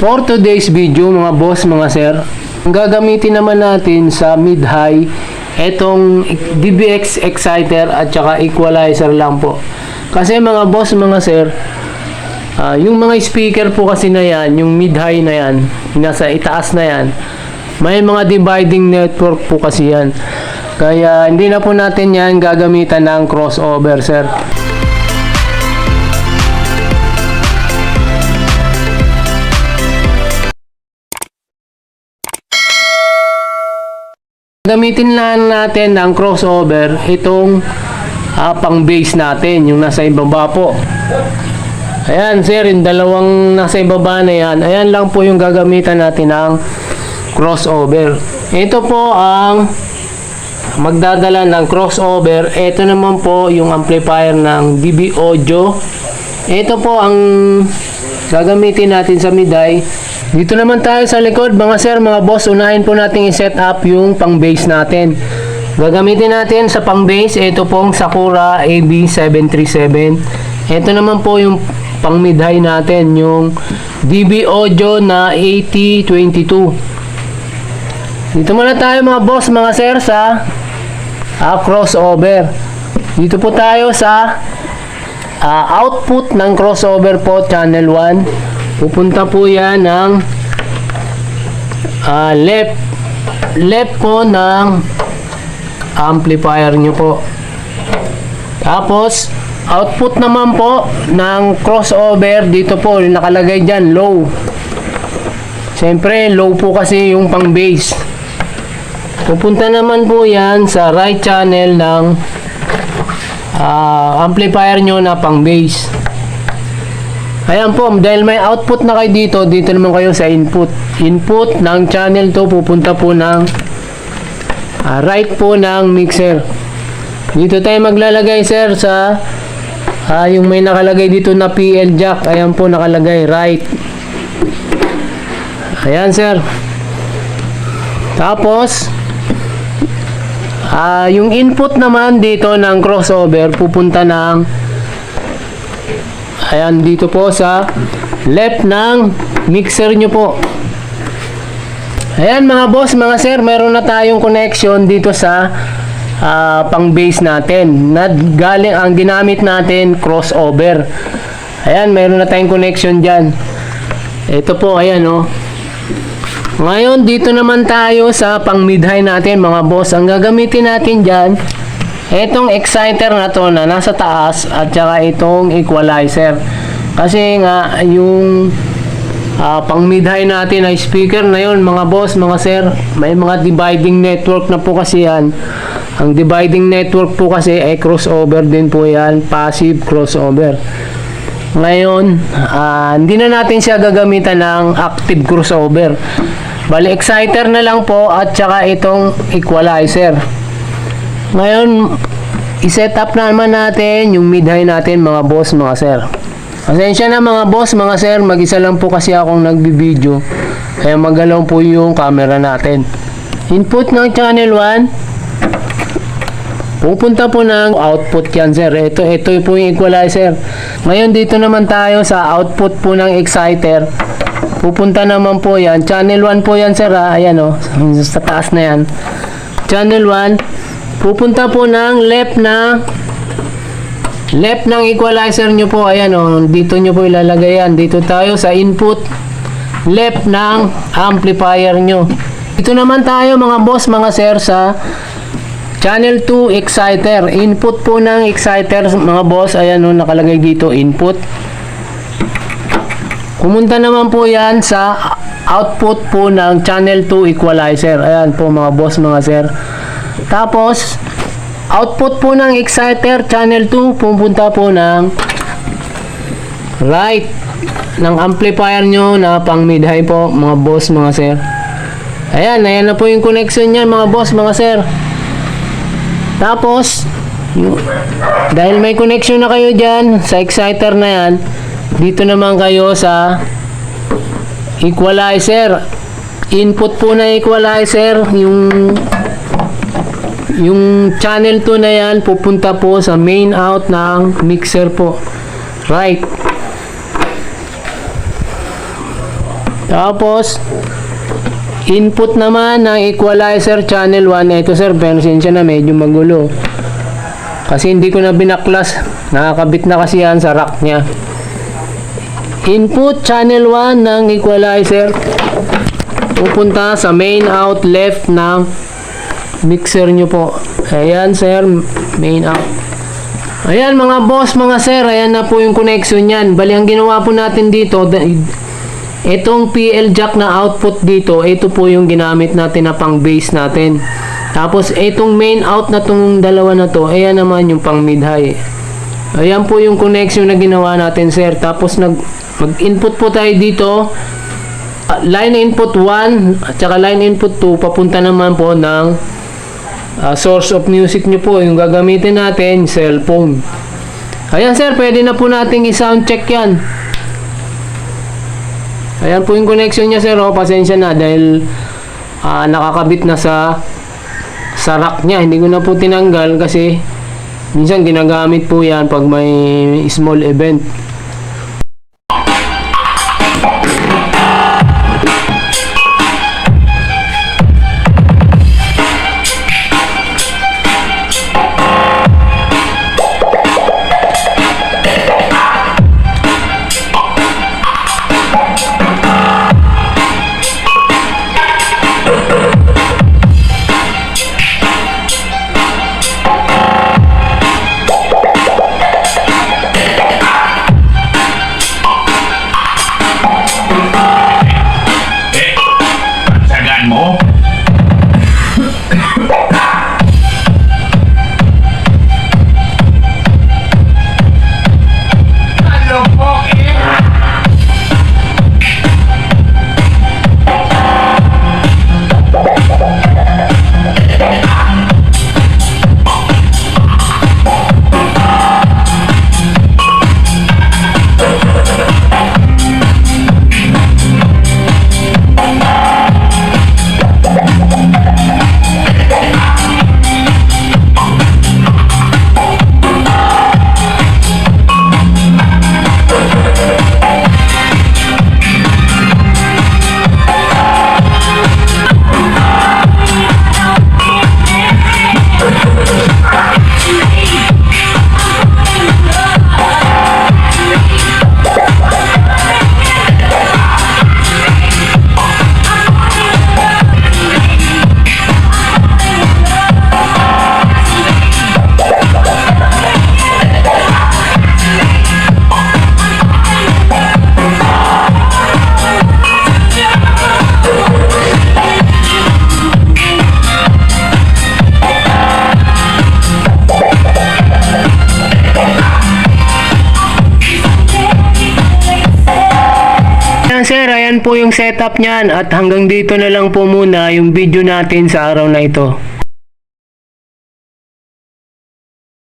For today's video mga boss, mga sir, ang gagamitin naman natin sa mid-high, etong DBX exciter at saka equalizer lang po. Kasi mga boss, mga sir, ah, yung mga speaker po kasi na yan, yung mid-high na yan, nasa itaas na yan, may mga dividing network po kasi yan. Kaya hindi na po natin yan gagamitan ng crossover, sir. Gamitin lang natin ng crossover itong ah, pang base natin, yung nasa ibaba po. Ayan, sir, yung dalawang nasa ibaba na yan, ayan lang po yung gagamitan natin ng crossover. Ito po ang magdadala ng crossover. Ito naman po yung amplifier ng DB Audio. Ito po ang gagamitin natin sa Miday. Dito naman tayo sa likod, mga sir, mga boss, unahin po natin i-set up yung pang bass natin. Gagamitin natin sa pang bass, ito pong Sakura AB737. Ito naman po yung pang mid-high natin, yung DB Audio na 8022. Dito muna tayo mga boss, mga sir, sa ah, crossover. Dito po tayo sa ah, output ng crossover po, channel 1. Pupunta po yan ng ah, left left po ng amplifier nyo po. Tapos, output naman po ng crossover dito po, nakalagay dyan, low. Siyempre, low po kasi yung pang bass. Pupunta naman po yan sa right channel ng ah, amplifier nyo na pang bass. Ayan po, dahil may output na kayo dito, dito naman kayo sa input. Input ng channel to pupunta po ng ah, right po ng mixer. Dito tayo maglalagay sir sa ah, yung may nakalagay dito na PL jack. Ayan po nakalagay right. Ayan sir. Tapos ah yung input naman dito ng crossover pupunta ng Ayan, dito po sa left ng mixer nyo po. Ayan mga boss, mga sir, meron na tayong connection dito sa ah, pang base natin. Na galing ang ginamit natin crossover. Ayan, meron na tayong connection dyan. Ito po, ayan oh. Ngayon, dito naman tayo sa pang mid-high natin mga boss. Ang gagamitin natin dyan, Etong exciter na to na nasa taas at saka itong equalizer. Kasi nga yung ah, pang mid-high natin ay speaker na yun mga boss, mga sir. May mga dividing network na po kasi yan. Ang dividing network po kasi ay crossover din po yan. Passive crossover. Ngayon, ah, hindi na natin siya gagamitan ng active crossover. Bali, exciter na lang po at saka itong equalizer. Ngayon, i-set up na naman natin yung mid-high natin mga boss, mga sir. Pasensya na mga boss, mga sir, mag-isa lang po kasi akong nagbi-video. Kaya magalaw po yung camera natin. Input ng channel 1. Pupunta po ng output yan sir. Ito, ito po yung equalizer. Ngayon dito naman tayo sa output po ng exciter. Pupunta naman po yan. Channel 1 po yan sir. ha. Ayan o. Sa taas na yan. Channel 1. Pupunta po ng left na left ng equalizer nyo po. Ayan o. Dito nyo po ilalagay yan. Dito tayo sa input left ng amplifier nyo. Dito naman tayo mga boss, mga sir sa channel 2 exciter. Input po ng exciter mga boss. Ayan o. Nakalagay dito input. Kumunta naman po yan sa output po ng channel 2 equalizer. Ayan po mga boss, mga sir. Tapos, output po ng exciter channel 2 pupunta po ng right ng amplifier nyo na pang mid high po mga boss, mga sir. Ayan, ayan na po yung connection niyan mga boss, mga sir. Tapos, yung- dahil may connection na kayo dyan sa exciter na yan, dito naman kayo sa equalizer. Input po na equalizer, yung yung channel 2 na yan pupunta po sa main out ng mixer po. Right. Tapos, input naman ng equalizer channel 1. Ito sir, pensensya na medyo magulo. Kasi hindi ko na binaklas. Nakakabit na kasi yan sa rack niya. Input channel 1 ng equalizer. Pupunta sa main out left ng mixer nyo po. Ayan sir, main out. Ayan mga boss, mga sir, ayan na po yung connection yan. Bali, ang ginawa po natin dito, itong PL jack na output dito, ito po yung ginamit natin na pang base natin. Tapos, itong main out na tong dalawa na to, ayan naman yung pang mid high. Ayan po yung connection na ginawa natin, sir. Tapos, nag, mag-input po tayo dito. Ah, line input 1 at saka line input 2 papunta naman po ng ah, source of music nyo po yung gagamitin natin cellphone. Ayan sir pwede na po nating i-sound check yan. Ayan po yung connection nya sir. Oh, pasensya na dahil ah, nakakabit na sa sa rack nya hindi ko na po tinanggal kasi minsan ginagamit po yan pag may small event sir, ayan po yung setup niyan at hanggang dito na lang po muna yung video natin sa araw na ito.